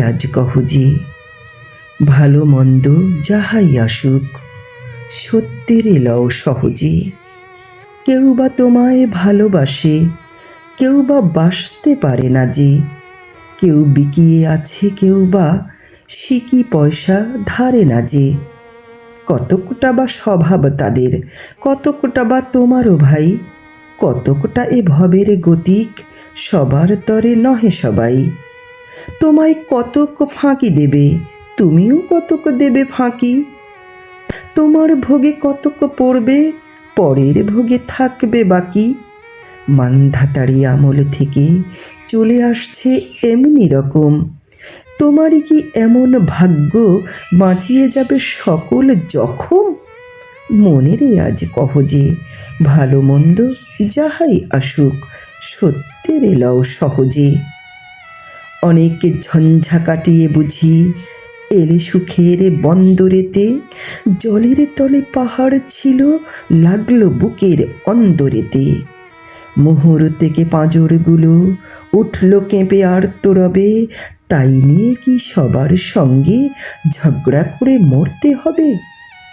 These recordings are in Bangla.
আজ কহজি ভালো মন্দ যাহাই আসুক, সত্যের লও সহজে। কেউ বা তোমায় ভালোবাসে, কেউ বা বাসতে পারে না যে। কেউ বিকিয়ে আছে, কেউ বা সিকি পয়সা ধারে না যে। কতকটা বা স্বভাব তাদের, কতকটা বা তোমারও ভাই। কতকটা এ ভবের গতিক, সবার তরে নহে সবাই। তোমায় কতক ফাঁকি দেবে, তুমিও কতক দেবে ফাঁকি। তোমার ভোগে কতক পড়বে, পরের ভোগে থাকবে বাকি। মান্ধাতাড়ি আমল থেকে চলে আসছে এমনি রকম। তোমারই কি এমন ভাগ্য বাঁচিয়ে যাবে সকল জখম? মনেরে আজ কহ যে, ভালো মন্দ যাহাই আসুক, সত্যের এলাও সহজে। অনেক ঝঞ্ঝা কাটিয়ে বুঝি, এলে সুখের বন্দরেতে, জলের তলে পাহাড় ছিল, লাগল বুকের অন্দরেতে। মোহর থেকে পাঁজরগুলো উঠল কেঁপে আর তোরবে, তাই নিয়ে কি সবার সঙ্গে ঝগড়া করে মরতে হবে?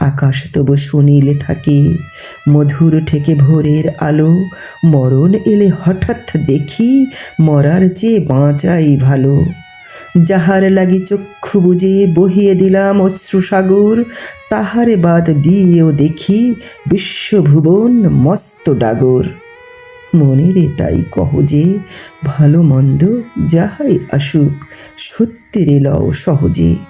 আকাশ তবু সুনীলে থাকে, মধুর ঠেকে ভোরের আলো। মরণ এলে হঠাৎ দেখি মরার চেয়ে বাঁচাই ভালো। যাহার লাগি চক্ষু বুঝে বহিয়ে দিলাম অশ্রুসাগর তাহারে বাদ দিয়েও দেখি বিশ্বভুবন মস্ত ডাগর। মনেরে তাই কহ যে ভালো মন্দ যাহাই আসুক, সত্যের লও সহজে।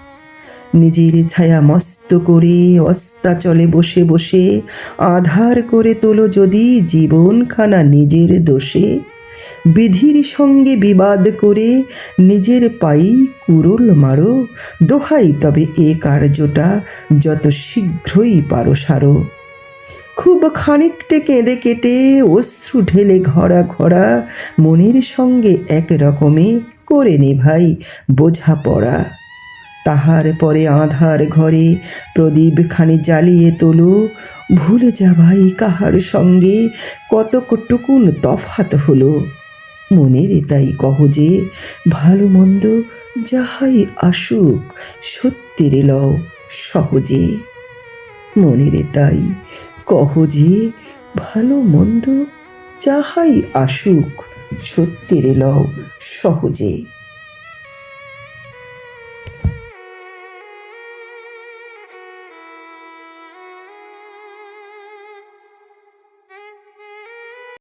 নিজের ছায়া মস্ত করে অস্তাচলে বসে বসে আধার করে তোলো যদি জীবনখানা নিজের দোষে। বিধির সঙ্গে বিবাদ করে নিজের পাই কুরুল মারো। দোহাই তবে এ কার্যটা যত শীঘ্রই পারো সারো। খুব খানিকটে কেঁদে কেটে অশ্রু ঢেলে ঘরা ঘরা মনের সঙ্গে এক রকমে করে নে ভাই বোঝাপড়া। তাহার পরে আধার ঘরে প্রদীপ খানি জ্বালিয়ে তোলো। ভুলে যা ভাই কাহার সঙ্গে কতকটুকুন তফাত হলো। মনের তাই কহ যে, ভালো মন্দ যাহাই আসুক, সত্যের লও সহজে। মনের তাই কহ যে, ভালো মন্দ যাহাই আসুক, সত্যের লও সহজে।